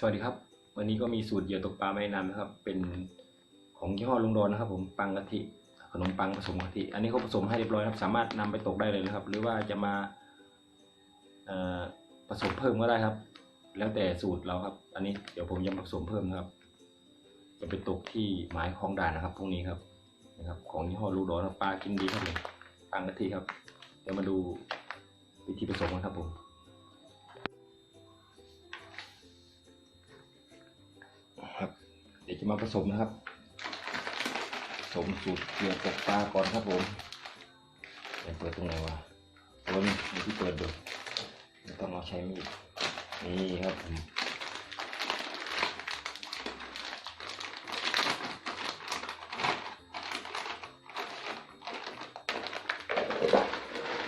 สวัสดีครับ วันนี้ก็มีสูตรเหยื่อตกปลาแม่น้ำนะครับ เป็นของยี่ห้อลุงดอนนะครับ ผมปังกะทิขนมปังผสมกะทิอันนี้เขาผสมให้เรียบร้อยครับ สามารถนำไปตกได้เลยนะครับ หรือว่าจะมาผสมเพิ่มก็ได้ครับ แล้วแต่สูตรเราครับ อันนี้เดี๋ยวผมจะผสมเพิ่มนะครับ จะไปตกที่หมายคลองด่านนะครับพรุ่งนี้ครับนะครับ ของยี่ห้อลุงดอนปลากินดีครับผมปังกะทิครับ เดี๋ยวมาดูวิธีผสมกันครับผม จะมาผสมนะครับ ผสมสูตรเกลือตกปลาก่อนครับผมเดี๋ยวเปิดตรงไหนวะโอ้นี่มีที่เปิดดูไม่ต้องเอาใช้มีดนี่ครับผม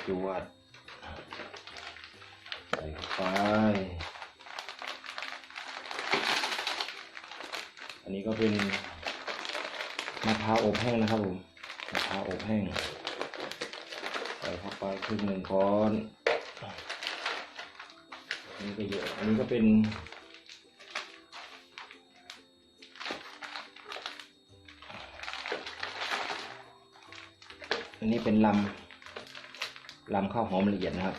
จวดใส่เข้าไป อั นี้ก็เป็นมะพร้าวอบแห้งนะครับผมมะพร้าวอบแห้งใส่เข้าไปครึ่งหนึ่งก้อนอันนี้ก็เยอะอันนี้ก็เป็นอันนี้เป็นลำลำข้าวหอมละเอียดนะครับ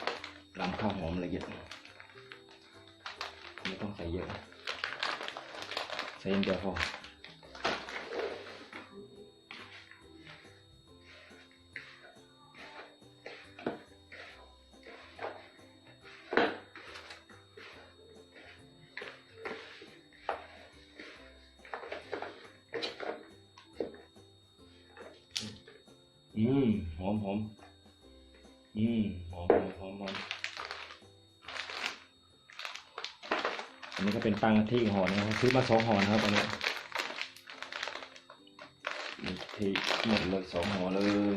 ลำข้าวหอมละเอียดไม่ต้องใส่เยอะ ในนี้ก็เป็นปังกะทิห่อนะครับซื้อมาสองห่อนะครับอันนี้ที่หมดเลยสองห่อเลย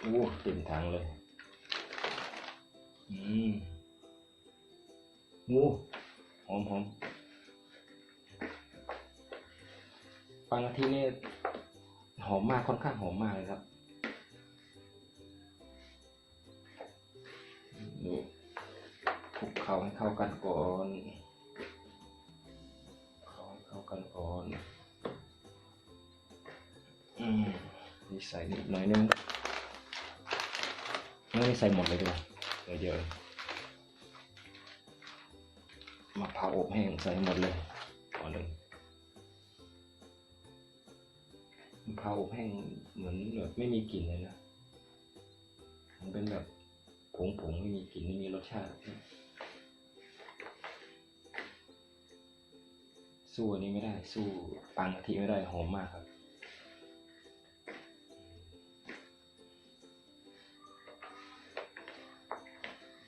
โอ้เต็มถังเลย อืมโอ้หอมหอมปังกะทินี่หอมมากค่อนข้างหอมมากเลยครับ เคล้าให้เข้ากันก่อนเคล้าให้เข้ากันก่อนอืมนี่ใส่นิดหน่อยนึงไม่ได้ใส่หมดเลยดีกว่าเดี๋ยวเดี๋ยวมะพร้าวอบแห้งใส่หมดเลยก่อนเลยมะพร้าวอบแห้งเหมือนแบบไม่มีกลิ่นเลยนะมันเป็นแบบผงผงๆไม่มีกลิ่นไม่มีรสชาติ สู้อันนี้ไม่ได้ สู้ปังกะทิไม่ได้หอมมากครับ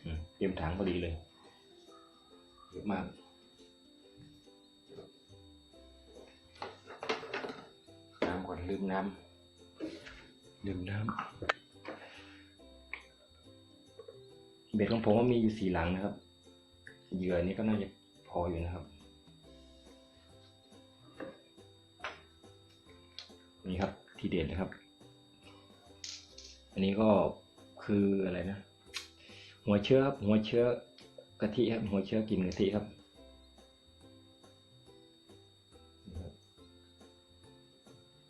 อืมเตรียมถังพอดีเลยเยอะมากน้ำก่อนลืมน้ำลืมน้ำเบ็ดของผมว่ามีอยู่สี่หลังนะครับ เหยื่อนี้ก็น่าจะพออยู่นะครับ ทีเด็ดนะครับ อันนี้ก็คืออะไรนะ หัวเชื้อครับหัวเชื้อกะทิครับหัวเชื้อกินกะทิครับ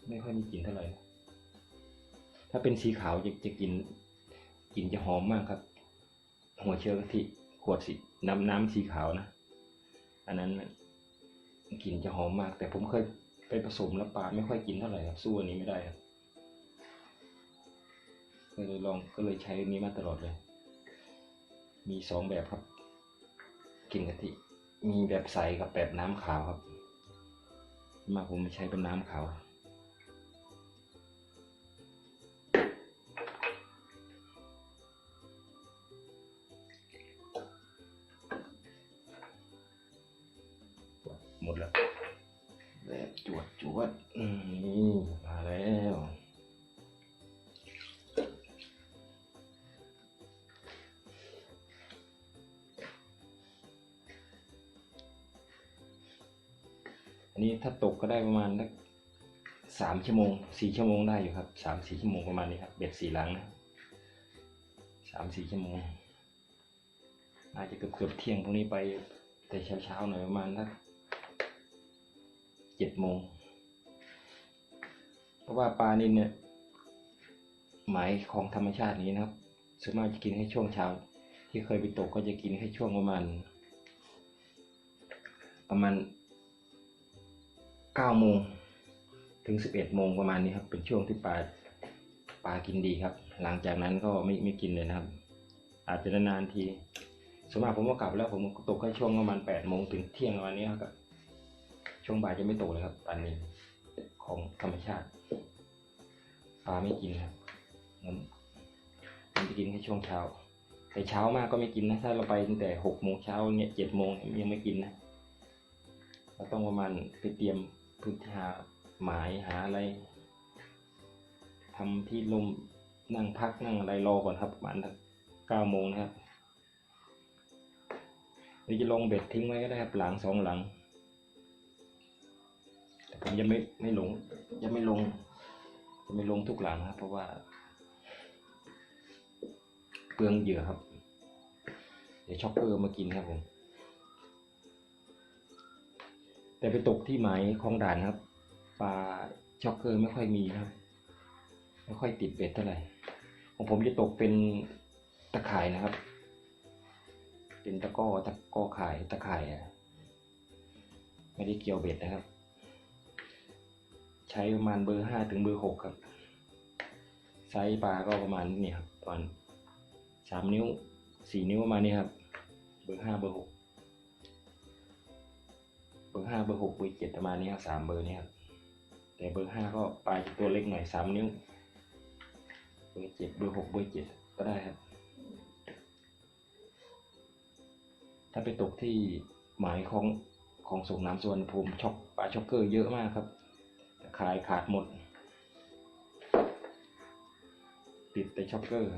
ไม่ค่อยมีกลิ่นเท่าไหร่ ถ้าเป็นสีขาวจะจะกินกลิ่นจะหอมมากครับ หัวเชื้อกะทิขวดสีน้ำน้ำสีขาวนะ อันนั้นกลิ่นจะหอมมาก แต่ผมเคย ไปผสมแล้วปลาไม่ค่อยกินเท่าไหร่ครับสู้อันนี้ไม่ได้ครับก็เลยลองก็เลยใช้อันนี้มาตลอดเลย มีสองแบบครับกลิ่นกะทิมีแบบใสกับแบบน้ำขาวครับ มาผมใช้เป็นน้ำขาวหมดแล้ว จวดจวดอืมนี่มาแล้วอันนี้ถ้าตกก็ได้ประมาณสักสามชั่วโมงสี่ชั่วโมงได้อยู่ครับสามสี่ชั่วโมงประมาณนี้ครับเบ็ดสี่หลังนะสามสี่ชั่วโมงอาจจะเกือบเกือบเที่ยงพรุ่งนี้ไปแต่เช้าเช้าๆหน่อยประมาณสัก เจ็ดโมง เพราะว่าปลานินเนี่ยหมายของธรรมชาตินี้นะครับส่วนมากจะกินแค่ช่วงเช้า ที่เคยไปตกก็จะกินแค่ช่วงประมาณ ประมาณเก้าโมงถึงสิบเอ็ดโมงประมาณนี้ครับ เป็นช่วงที่ปลาปลากินดีครับ หลังจากนั้นก็ไม่ไม่กินเลยนะครับ อาจจะนานๆทีส่วนมากผมก็กลับแล้วผมก็ตกแค่ช่วงประมาณแปดโมงถึงเที่ยงประมาณนี้ครับ ช่วงบ่ายจะไม่ตกเลยครับปลานิลของธรรมชาติปลาไม่กินครับมันมันจะกินแค่ช่วงเช้าแต่เช้ามากก็ไม่กินนะ ถ้าเราไปตั้งแต่หกโมงเช้าเนี่ยเจ็ดโมงยังไม่กินนะเราต้องประมาณไปเตรียมพื้นที่หาหมายหาอะไรทำที่ลมนั่งพักนั่งอะไรรอก่อนครับประมาณเก้าโมงนะครับหรือจะลงเบ็ดทิ้งไว้ก็ได้ครับหลังสองหลัง แต่ผมยังไม่ไม่ลง ยังไม่ลงจะไม่ลงทุกหลังครับ เพราะว่า เปลืองเหยื่อครับ เดี๋ยวช็อกเกอร์มากินครับผมแต่ไปตกที่หมายคลองด่านครับปลาช็อกเกอร์ไม่ค่อยมีครับ ไม่ค่อยติดเบ็ดเท่าไหร่ของผมจะตกเป็นตะข่ายนะครับ เป็นตะก้อตะก้อข่ายตะข่ายอะไม่ได้เกี่ยวเบ็ดนะครับ ช้ประมาณเบอร์ห้าถึงเบอร์หกครับ ไซส์ปลาก็ประมาณนี้ครับประมาณสามนิ้วสี่นิ้วประมาณนี้ครับ เบอร์ห้าเบอร์หกเบอร์ห้าเบอร์หกเบอร์เจ็ดประมาณนี้ครับสามเบอร์นี้ครับแต่เบอร์ห้าก็ปลายตัวเล็กหน่อยสามนิ้ว เบอร์เจ็ดเบอร์หกเบอร์เจ็ดก็ได้ครับ ถ้าไปตกที่หมายของของส่งน้ำสุวรรณภูมิช็อกปลาช็อกเกอร์เยอะมากครับ ขายขาดหมด ติดแต่ช็อกเกอร์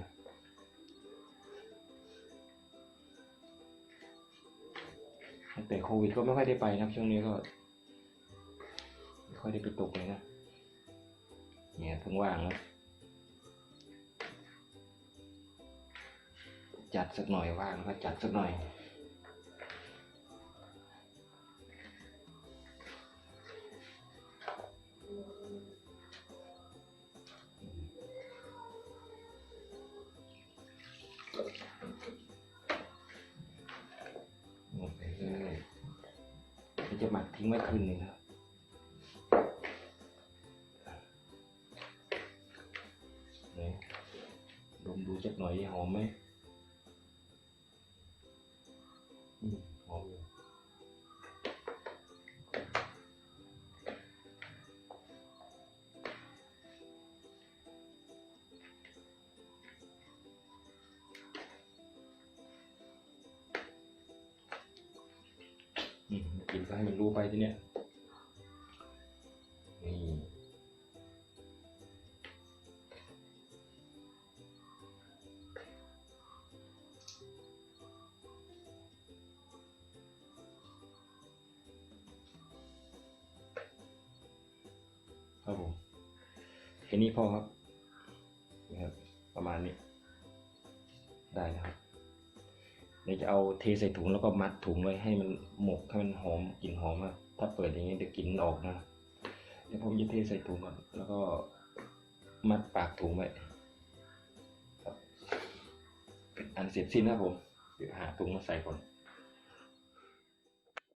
แต่โควิดก็ไม่ค่อยได้ไปนะครับช่วงนี้ก็ ไม่ค่อยได้ไปตกเลยนะ เนี่ยเพิ่งว่างครับจัดสักหน่อยว่างก็จัดสักหน่อย จะหมักทิ้งไว้คืนหนึ่งครับไหนดมดูสักหน่อยดิหอมไหมอืม กินก็ให้มันรู้ไปทีเนี้ยนี่ครับผมแค่นี้พอครับนี่ครับประมาณนี้ได้แล้วครับเดี๋ยว จะเอาเทใส่ถุงแล้วก็มัดถุงไว้ให้มันหมกให้มันหอมกลิ่นหอมอะถ้าเปิดอย่างนี้เดี๋ยวกลิ่นออกนะเดี๋ยวผมจะเทใส่ถุงก่อนแล้วก็มัดปากถุงไว้เป็นอันเสร็จสิ้นนะครับผมเดี๋ยวหาถุงมาใส่ก่อน